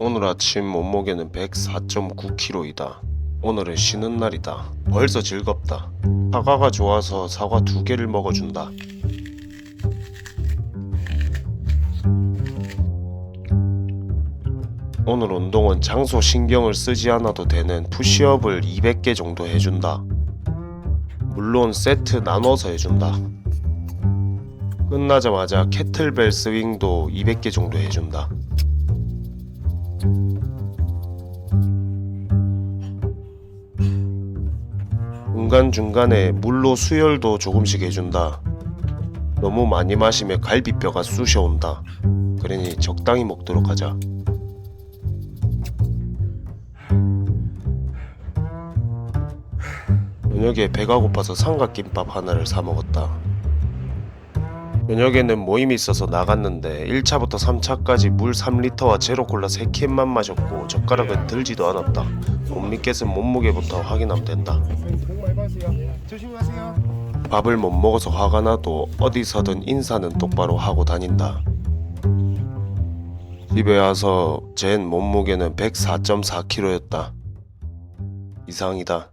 오늘 아침 몸무게는 104.9kg이다. 오늘은 쉬는 날이다. 벌써 즐겁다. 사과가 좋아서 사과 두 개를 먹어준다. 오늘 운동은 장소 신경을 쓰지 않아도 되는 푸시업을 200개 정도 해준다. 물론 세트 나눠서 해준다. 끝나자마자 캐틀벨 스윙도 200개 정도 해준다. 중간중간에 물로 수혈도 조금씩 해준다. 너무 많이 마시면 갈비뼈가 쑤셔온다. 그러니 적당히 먹도록 하자. 저녁에 배가 고파서 삼각김밥 하나를 사 먹었다. 저녁에는 모임이 있어서 나갔는데 1차부터 3차까지 물 3리터와 제로콜라 3캔만 마셨고 젓가락은 들지도 않았다. 못 믿겠으면 몸무게부터 확인하면 된다. 밥을 못 먹어서 화가 나도 어디서든 인사는 똑바로 하고 다닌다. 집에 와서 잰 몸무게는 104.4kg였다. 이상이다.